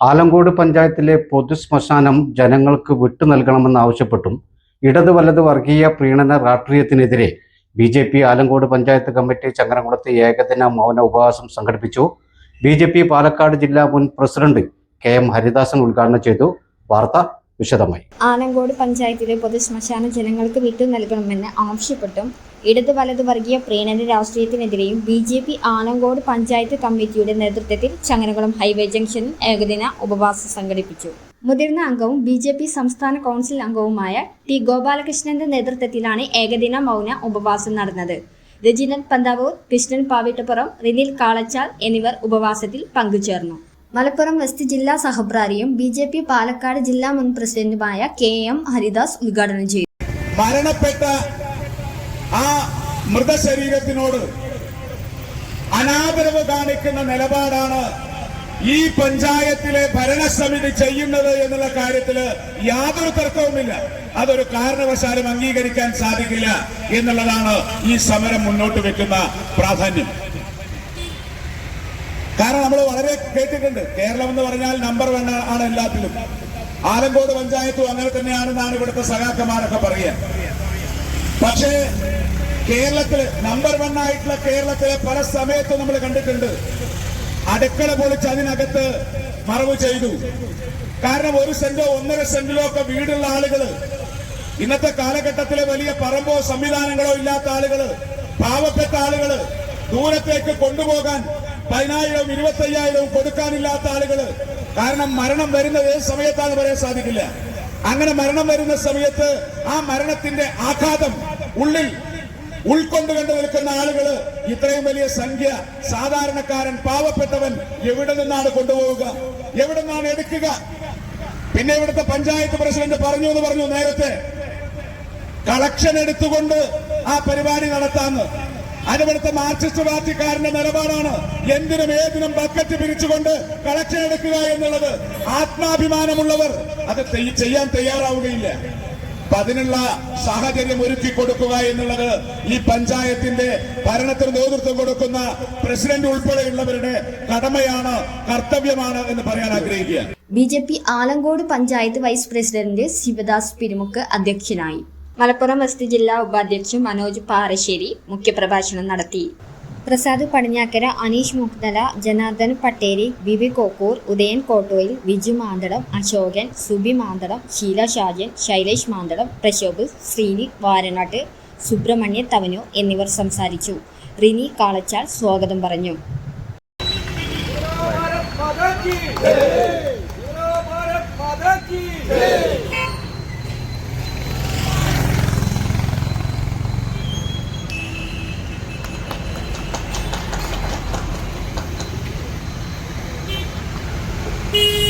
Alangode പഞ്ചായത്തിലെ പൊതു ശ്മശാനം ജനങ്ങൾക്ക് വിട്ടു നൽകണമെന്നാവശ്യപ്പെട്ടും ഇടത് വലത് വർഗീയ പ്രീണന രാഷ്ട്രീയത്തിനെതിരെ B J P Alangode panchayat committee ചങ്ങരംകുളത്ത് ഏകദിന മൗന ഉപവാസം സംഘടിപ്പിച്ചു. ബി ജെ പി പാലക്കാട് ജില്ലാ മുൻ പ്രസിഡന്റ് കെ എം ഹരിദാസൻ ഉദ്ഘാടനം ചെയ്തു. വാർത്ത വിശദമായി. ആലങ്കോട് പഞ്ചായത്തിലെ പൊതുശ്മശാന ജനങ്ങൾക്ക് വിട്ടു നൽകണമെന്ന് ആവശ്യപ്പെട്ടും ഇടത് വലത് വർഗീയ പ്രീണന രാഷ്ട്രീയത്തിനെതിരെയും B J P Anangode panchayat കമ്മിറ്റിയുടെ നേതൃത്വത്തിൽ ചങ്ങനകുളം ഹൈവേ ജംഗ്ഷനിൽ ഏകദിന ഉപവാസം സംഘടിപ്പിച്ചു. മുതിർന്ന അംഗവും ബി ജെ പി സംസ്ഥാന കൗൺസിൽ അംഗവുമായ ടി ഗോപാലകൃഷ്ണന്റെ നേതൃത്വത്തിലാണ് ഏകദിന മൗന ഉപവാസം നടന്നത്. രജിനൻ പന്താവൂർ കൃഷ്ണൻ പാവിട്ടപ്പുറം റിനിൽ കാളച്ചാൽ എന്നിവർ ഉപവാസത്തിൽ പങ്കുചേർന്നു. മലപ്പുറം വെസ്റ്റ് ജില്ലാ സഹപ്രാരിയും ബി ജെ പി പാലക്കാട് ജില്ലാ മുൻ പ്രസിഡന്റുമായ കെ എം ഹരിദാസ് ഉദ്ഘാടനം ചെയ്തു. മരണപ്പെട്ട ആ മൃതശരീരത്തിനോട് അനാദരവ് കാണിക്കുന്ന നിലപാടാണ് ഈ പഞ്ചായത്തിലെ ഭരണസമിതി ചെയ്യുന്നത് എന്നുള്ള കാര്യത്തിൽ യാതൊരു തർക്കവുമില്ല. അതൊരു കാരണവശാലും അംഗീകരിക്കാൻ സാധിക്കില്ല എന്നുള്ളതാണ് ഈ സമരം മുന്നോട്ട് വെക്കുന്ന പ്രാധാന്യം. കാരണം നമ്മൾ വളരെ കേട്ടിട്ടുണ്ട്. കേരളം എന്ന് പറഞ്ഞാൽ നമ്പർ വൺ ആണ് എല്ലാത്തിലും. ആലങ്കോട് പഞ്ചായത്തും അങ്ങനെ തന്നെയാണെന്നാണ് ഇവിടുത്തെ സഖാക്കന്മാരൊക്കെ പറയുക. പക്ഷേ കേരളത്തിൽ നമ്പർ വൺ ആയിട്ടുള്ള കേരളത്തിലെ പല സമയത്തും നമ്മൾ കണ്ടിട്ടുണ്ട്. അടുക്കള പൊളിച്ച് അതിനകത്ത് മറവ് ചെയ്തു. കാരണം ഒരു സെന്റോ ഒന്നര സെന്റിലോ ഒക്കെ വീടുള്ള ആളുകൾ ഇന്നത്തെ കാലഘട്ടത്തിലെ വലിയ പറമ്പോ സംവിധാനങ്ങളോ ഇല്ലാത്ത ആളുകൾ പാവപ്പെട്ട ആളുകൾ ദൂരത്തേക്ക് കൊണ്ടുപോകാൻ പതിനായിരവും ഇരുപത്തയ്യായിരവും കൊടുക്കാനില്ലാത്ത ആളുകൾ കാരണം മരണം വരുന്നത് ഏത് സമയത്താണ് പറയാൻ സാധിക്കില്ല. അങ്ങനെ മരണം വരുന്ന സമയത്ത് ആ മരണത്തിന്റെ ആഘാതം ഉള്ളിൽ ഉൾക്കൊണ്ടുകൊണ്ട് നിൽക്കുന്ന ആളുകൾ ഇത്രയും വലിയ സംഖ്യ സാധാരണക്കാരൻ പാവപ്പെട്ടവൻ എവിടെ നിന്നാണ് കൊണ്ടുപോവുക? എവിടെ നിന്നാണ് എടുക്കുക? പിന്നെ ഇവിടുത്തെ പഞ്ചായത്ത് പ്രസിഡന്റ് പറഞ്ഞു എന്ന് പറഞ്ഞു നേരത്തെ. കളക്ഷൻ എടുത്തുകൊണ്ട് ആ പരിപാടി നടത്താന്ന്. അതിവിടുത്തെ മാർക്സിസ്റ്റ് പാർട്ടിക്കാരന്റെ നിലപാടാണ്. എന്തിനും ഏതിനും ബക്കറ്റ് പിരിച്ചുകൊണ്ട് കളക്ഷൻ എടുക്കുക എന്നുള്ളത് ആത്മാഭിമാനമുള്ളവർ അത് ചെയ്യാൻ തയ്യാറാവുകയില്ല. അപ്പൊ അതിനുള്ള സാഹചര്യം ഒരുക്കി കൊടുക്കുക എന്നുള്ളത് ഈ പഞ്ചായത്തിന്റെ ഭരണത്തിന് നേതൃത്വം കൊടുക്കുന്ന പ്രസിഡന്റ് ഉൾപ്പെടെയുള്ളവരുടെ കടമയാണ് കർത്തവ്യമാണ് എന്ന് പറയാൻ ആഗ്രഹിക്കുക. B J P Alancode panchayat vice president Sivadas Pirimukku അധ്യക്ഷനായി. മലപ്പുറം വെസ്റ്റ് ജില്ലാ ഉപാധ്യക്ഷൻ മനോജ് പാറശ്ശേരി മുഖ്യപ്രഭാഷണം നടത്തി. പ്രസാദ് പടിഞ്ഞാക്കര അനീഷ് മുഹ്ദല ജനാർദ്ദൻ പട്ടേരി ബിബി കോക്കൂർ ഉദയൻ കോട്ടോയിൽ വിജു മാന്തളം അശോകൻ സുബി മാന്തളം ഷീല ഷാജൻ ശൈലേഷ് മാന്തളം പ്രശോബ് ശ്രീനി വാരനാട്ട് സുബ്രഹ്മണ്യ തവനു എന്നിവർ സംസാരിച്ചു. റിനി കാളച്ചാൾ സ്വാഗതം പറഞ്ഞു. Beep.